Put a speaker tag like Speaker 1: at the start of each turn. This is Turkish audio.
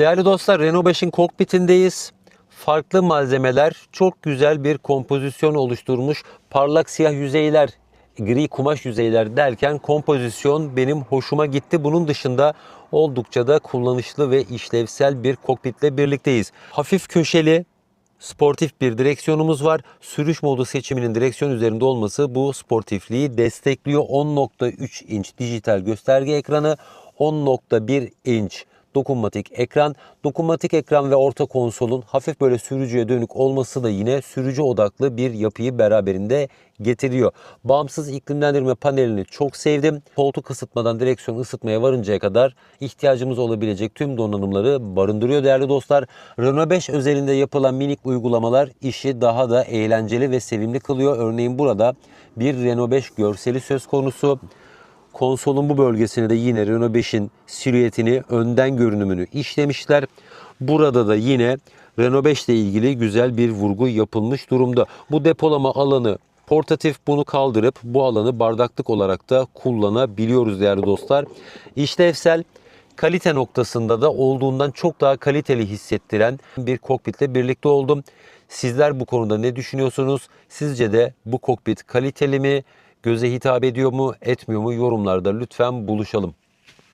Speaker 1: Değerli dostlar Renault 5'in kokpitindeyiz. Farklı malzemeler çok güzel bir kompozisyon oluşturmuş. Parlak siyah yüzeyler, gri kumaş yüzeyler derken kompozisyon benim hoşuma gitti. Bunun dışında oldukça da kullanışlı ve işlevsel bir kokpitle birlikteyiz. Hafif köşeli sportif bir direksiyonumuz var. Sürüş modu seçiminin direksiyon üzerinde olması bu sportifliği destekliyor. 10.3 inç dijital gösterge ekranı, 10.1 inç dokunmatik ekran. Dokunmatik ekran ve orta konsolun hafif böyle sürücüye dönük olması da yine sürücü odaklı bir yapıyı beraberinde getiriyor. Bağımsız iklimlendirme panelini çok sevdim. Koltuk ısıtmadan direksiyon ısıtmaya varıncaya kadar ihtiyacımız olabilecek tüm donanımları barındırıyor değerli dostlar. Renault 5 özelinde yapılan minik uygulamalar işi daha da eğlenceli ve sevimli kılıyor. Örneğin burada bir Renault 5 görseli söz konusu. Konsolun bu bölgesine de yine Renault 5'in silüetini, önden görünümünü işlemişler. Burada da yine Renault 5 ile ilgili güzel bir vurgu yapılmış durumda. Bu depolama alanı portatif bunu kaldırıp bu alanı bardaklık olarak da kullanabiliyoruz değerli dostlar. İşlevsel kalite noktasında da olduğundan çok daha kaliteli hissettiren bir kokpitle birlikte oldum. Sizler bu konuda ne düşünüyorsunuz? Sizce de bu kokpit kaliteli mi? Göze hitap ediyor mu, etmiyor mu? Yorumlarda lütfen buluşalım.